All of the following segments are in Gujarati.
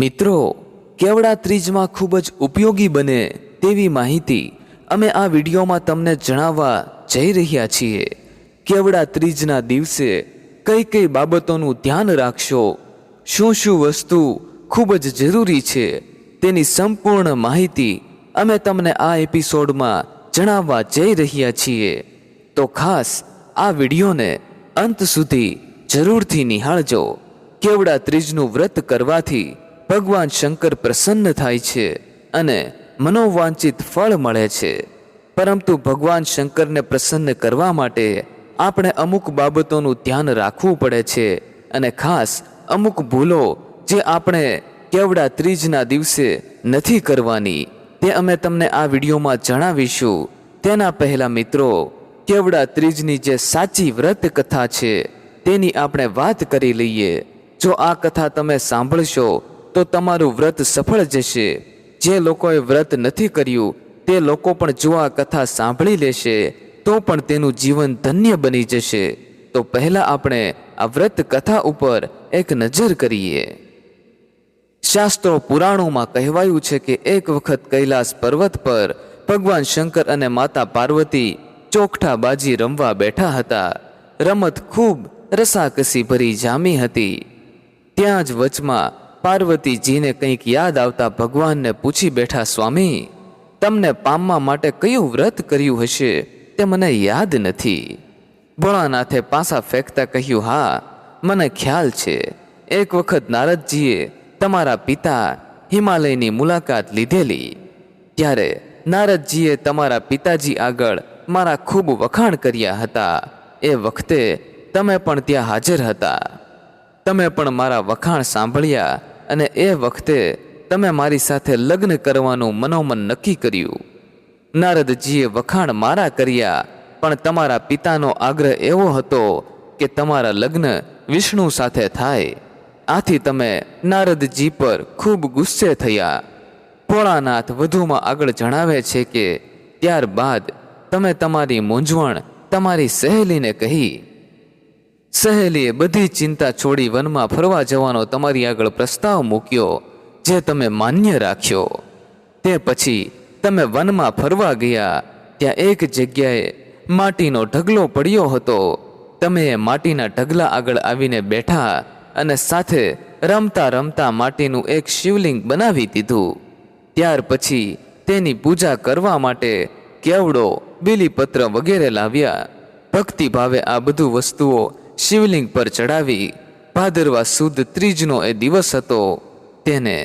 મિત્રો, કેવડા ત્રીજમાં ખૂબ જ ઉપયોગી બને તેવી માહિતી અમે આ વિડીયોમાં તમને જણાવવા જઈ રહ્યા છીએ. કેવડા ત્રીજના દિવસે કઈ કઈ બાબતોનું ધ્યાન રાખશો? શું શું વસ્તુ ખૂબ જ જરૂરી છે? તેની સંપૂર્ણ માહિતી અમે તમને આ એપિસોડમાં જણાવવા જઈ રહ્યા છીએ. તો ખાસ આ વિડીયોને અંત સુધી જરૂરથી નિહાળજો. કેવડા ત્રીજનું વ્રત કરવાથી ભગવાન શંકર પ્રસન્ન થાય છે અને મનોવાંચિત ફળ મળે છે. પરંતુ ભગવાન શંકરને પ્રસન્ન કરવા માટે આપણે અમુક બાબતોનું ધ્યાન રાખવું પડે છે અને ખાસ અમુક ભૂલો જે આપણે કેવડા ત્રીજના દિવસે નથી કરવાની, તે અમે તમને આ વિડીયોમાં જણાવીશું. તેના પહેલા મિત્રો, કેવડા ત્રીજની જે સાચી વ્રત કથા છે, તેની આપણે વાત કરી લઈએ. જો આ કથા તમે સાંભળશો તો તમારું વ્રત સફળ જશે. જે લોકોએ વ્રત નથી કર્યું, તે લોકો પણ જો આ કથા સાંભળી લેશે, તો પણ તેનું જીવન ધન્ય બની જશે. તો પહેલા આપણે આ વ્રત કથા ઉપર એક નજર કરીએ. શાસ્ત્રો પુરાણોમાં કહેવાયું છે કે એક વખત કૈલાસ પર્વત પર ભગવાન શંકર અને માતા પાર્વતી ચોકઠા બાજી રમવા બેઠા હતા. રમત ખૂબ રસાકસી ભરી જામી હતી. ત્યાં જ વચમાં પાર્વતીજીને કંઈક યાદ આવતા ભગવાનને પૂછી બેઠા, સ્વામી, તમને પામવા માટે કયું વ્રત કર્યું હશે તે મને યાદ નથી. ભોળાનાથે પાસા ફેંકતા કહ્યું, હા, મને ખ્યાલ છે. એક વખત નારદજીએ તમારા પિતા હિમાલયની મુલાકાત લીધેલી. ત્યારે નારદજીએ તમારા પિતાજી આગળ મારા ખૂબ વખાણ કર્યા હતા. એ વખતે તમે પણ ત્યાં હાજર હતા. તમે પણ મારા વખાણ સાંભળ્યા અને એ વખતે તમે મારી સાથે લગ્ન કરવાનું મનોમન નક્કી કર્યું. નારદજીએ વખાણ મારા કર્યા, પણ તમારા પિતાનો આગ્રહ એવો હતો કે તમારા લગ્ન વિષ્ણુ સાથે થાય. આથી તમે નારદજી પર ખૂબ ગુસ્સે થયા. ભોળાનાથ વધુમાં આગળ જણાવે છે કે, ત્યારબાદ તમે તમારી મૂંઝવણ તમારી સહેલીને કહી સહેલીએ બધી ચિંતા છોડી વનમાં ફરવા જવાનો તમારી આગળ પ્રસ્તાવ મૂક્યો, જે તમે માન્ય રાખ્યો. તે પછી તમે વનમાં ફરવા ગયા, ત્યાં એક જગ્યાએ માટીનો ઢગલો પડ્યો હતો. તમે એ માટીના ઢગલા આગળ આવીને બેઠા અને સાથે રમતા રમતા માટીનું એક શિવલિંગ બનાવી દીધું. ત્યાર પછી તેની પૂજા કરવા માટે કેવડો બીલીપત્ર વગેરે લાવ્યા. ભક્તિભાવે આ બધું વસ્તુઓ શિવલિંગ પર ચડાવી ભાદરવા સુદ ત્રીજનો એ દિવસ હતો. તેને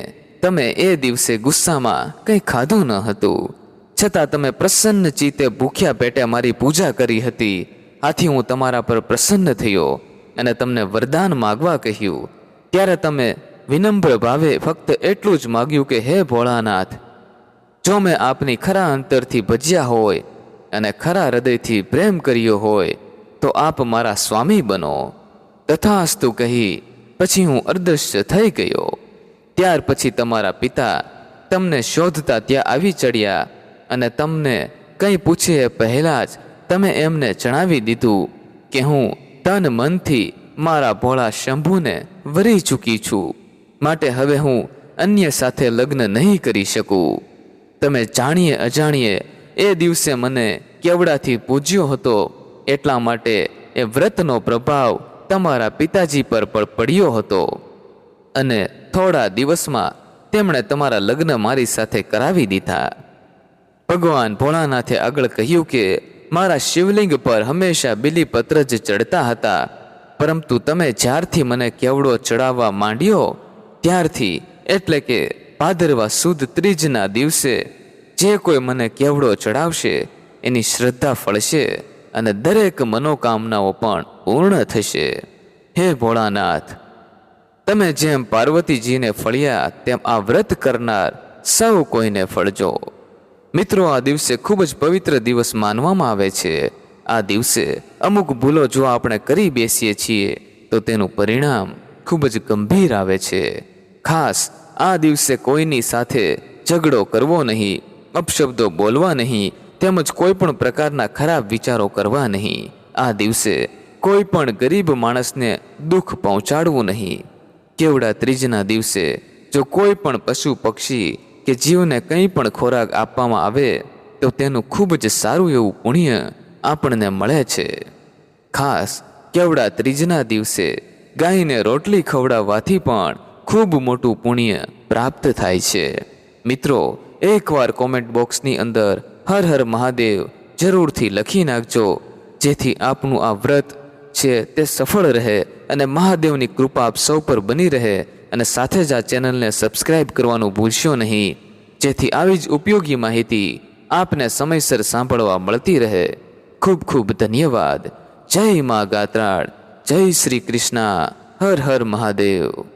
તમે એ દિવસે ગુસ્સામાં કંઈ ખાધું ન હતું. છતાં તમે પ્રસન્ન ચિત્તે ભૂખ્યા પેટે મારી પૂજા કરી હતી. આથી હું તમારા પર પ્રસન્ન થયો અને તમને વરદાન માગવા કહ્યું. ત્યારે તમે વિનમ્ર ભાવે ફક્ત એટલું જ માગ્યું કે, હે ભોળાનાથ, જો મેં આપની ખરા અંતરથી ભજ્યા હોય અને ખરા હૃદયથી પ્રેમ કર્યો હોય તો આપ મારા સ્વામી બનો. તથાસ્તુ કહી, પછી હું અર્ધશ્ય થઈ ગયો. ત્યાર પછી તમારા પિતા તમને શોધતા ત્યાં આવી ચડ્યા અને તમને કંઈ પૂછે એ પહેલાં જ તમે એમને જણાવી દીધું કે હું તન મનથી મારા ભોળા શંભુને વરી ચૂકી છું. માટે હવે હું અન્ય સાથે લગ્ન નહીં કરી શકું. તમે જાણીએ અજાણીએ એ દિવસે મને કેવડાથી પૂજ્યો હતો એટલા માટે એ વ્રતનો પ્રભાવ તમારા પિતાજી પર પણ પડ્યો હતો. અને થોડા દિવસમાં તેમણે તમારા લગ્ન મારી સાથે કરાવી દીધા. ભગવાન ભોળાનાથે આગળ કહ્યું કે, મારા શિવલિંગ પર હંમેશા બિલીપત્ર જ ચડતા હતા. પરંતુ તમે જ્યારથી મને કેવડો ચડાવવા માંડ્યો, ત્યારથી એટલે કે ભાદરવા સુદ ત્રીજના દિવસે જે કોઈ મને કેવડો ચડાવશે, એની શ્રદ્ધા ફળશે. અને દરેક મનોકામનાઓ પણ પૂર્ણ થશે. હે ભોળાનાથ, તમે જેમ પાર્વતીજીને ફળ્યા, તેમ આ વ્રત કરનાર સૌ કોઈને ફળજો. મિત્રો, આ દિવસે ખૂબ જ પવિત્ર દિવસ માનવામાં આવે છે. આ દિવસે અમુક ભૂલો જો આપણે કરી બેસીએ છીએ, તો તેનું પરિણામ ખૂબ જ ગંભીર આવે છે. ખાસ આ દિવસે કોઈની સાથે ઝઘડો કરવો નહીં, અપશબ્દો બોલવા નહીં તેમજ કોઈ પણ પ્રકારના ખરાબ વિચારો કરવા નહીં. આ દિવસે કોઈ પણ ગરીબ માણસને દુઃખ પહોંચાડવું નહીં. કેવડા ત્રીજના દિવસે જો કોઈ પણ પશુ પક્ષી કે જીવને કંઈ પણ ખોરાક આપવામાં આવે, તો તેનું ખૂબ જ સારું એવું પુણ્ય આપણને મળે છે. ખાસ કેવડા ત્રીજના દિવસે ગાયને રોટલી ખવડાવવાથી પણ ખૂબ મોટું પુણ્ય પ્રાપ્ત થાય છે. મિત્રો, એકવાર કોમેન્ટ બોક્સની અંદર હર હર મહાદેવ જરૂરથી લખી નાખજો. જેથી આપનું આ વ્રત છે તે સફળ રહે અને મહાદેવની કૃપા આપ સૌ પર બની રહે અને સાથે જ આ ચેનલને સબસ્ક્રાઇબ કરવાનું ભૂલશો નહીં. જેથી આવી જ ઉપયોગી માહિતી આપને સમયસર સાંભળવા મળતી રહે. ખૂબ ખૂબ ધન્યવાદ. જય મા ગાત્રાળ. જય શ્રી કૃષ્ણ. હર હર મહાદેવ.